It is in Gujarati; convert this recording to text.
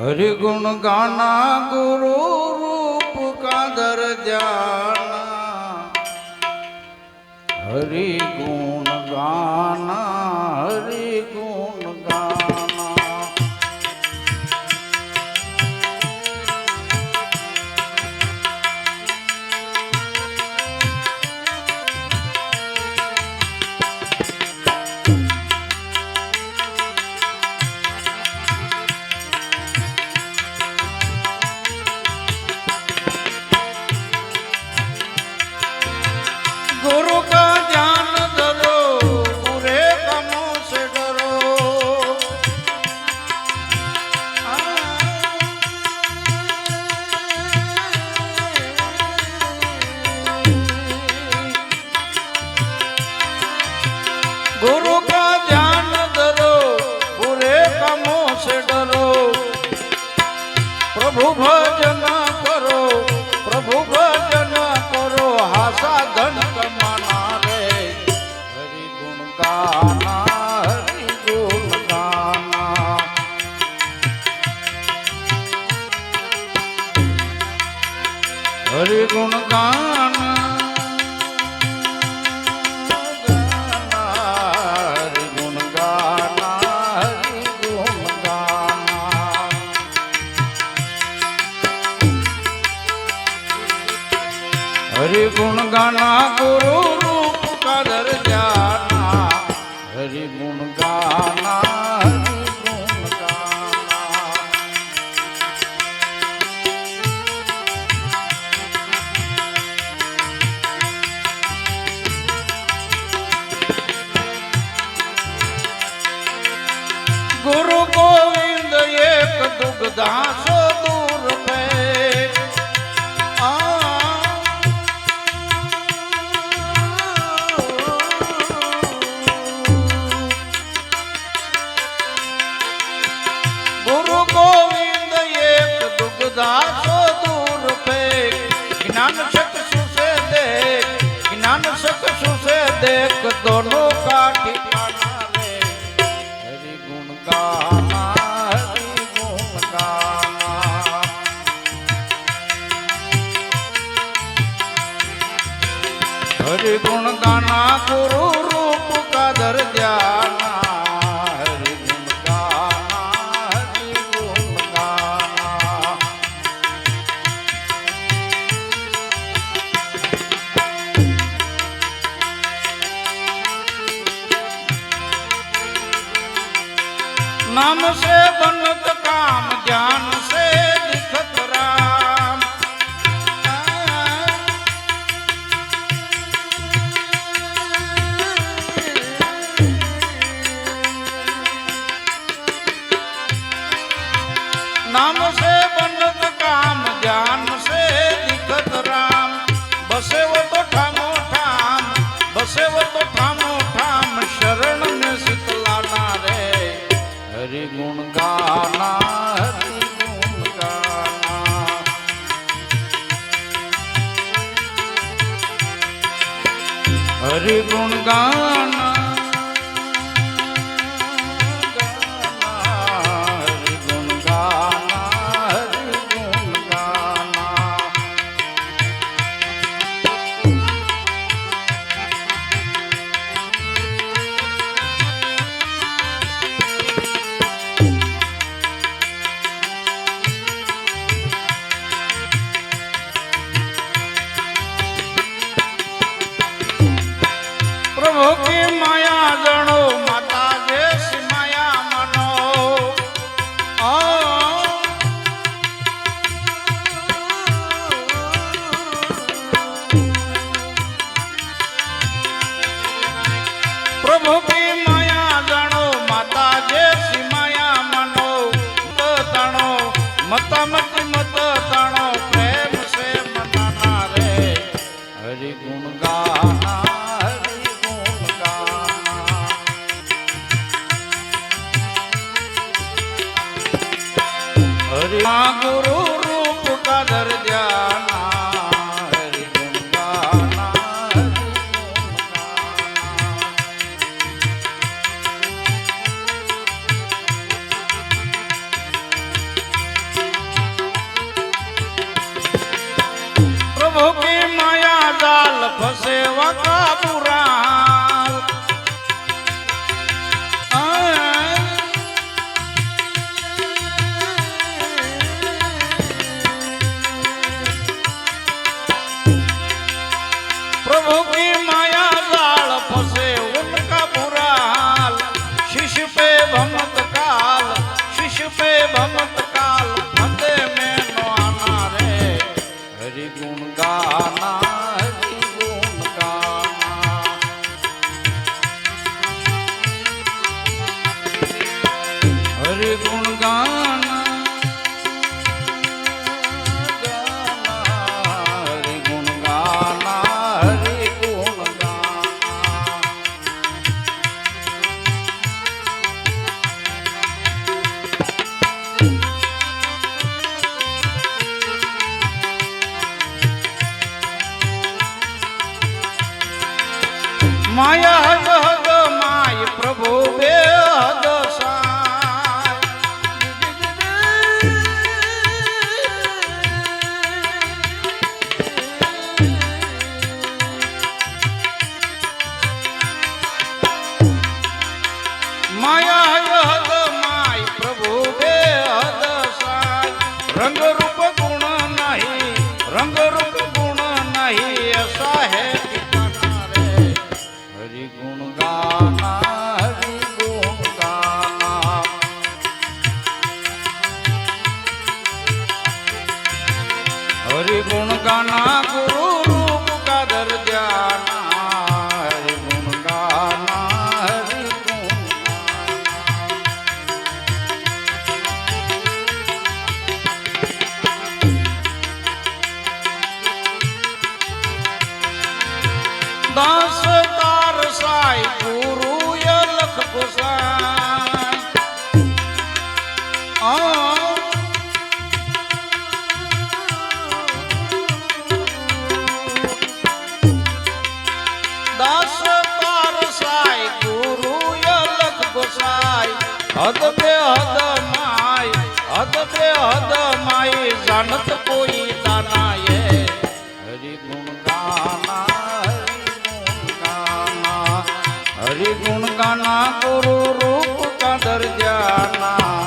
હરિગુણ ગાના ગુરુ રૂપ કાદર જાના. હરિગુણ ગાના હરિગુણ પ્રભુ ભજન કરો, પ્રભુ ભજન કરો હા સાધન કમાના રે. હરિ ગુણ ગાના હરિ ગુણ ગાના હરિ ગુણ ગાના ગુરુ રૂપ કાદર જાના. હરિ ગુણ ગાના હરિ ગુણ ગાના. ગુરુ ગોવિંદ એક દૂર દુગદાસો દૂર પે જ્ઞાન શક સુસે દેખ, જ્ઞાન શક સુસે દેખ, દોનો કાઠી ઠિકાના રે હરિ ગુણ ગાના હરિ ગુણ ગાના ગુરુ નામ સે બંધ કામ ધ્યાન સે દિખત રામ. બસેવો તો ઠામો, ઠામ. બસેવો તો ઠામો, ઠામ. શરણ ને શીતલાના રે. હરિ ગુણ ગાના. હરિ ગુણ ગાના. ગુરુ રૂપ કા જાના bom હરિ ગુણ ગાના ગુરુ રૂપ કા દર જાના હરિ ગુણ ગાના હરિ ગુણ ગાના દાસ તાર સાય ગુરુ યલખ ગોસાય હદ બે હદ માય, હદ બે હદ માય, જાનત કોઈ દાના એ હરિ ગુણ ગાના હરિ ગુણ ગાના હરિ ગુણ ગાના ગુરુ રૂપ કા દર્જા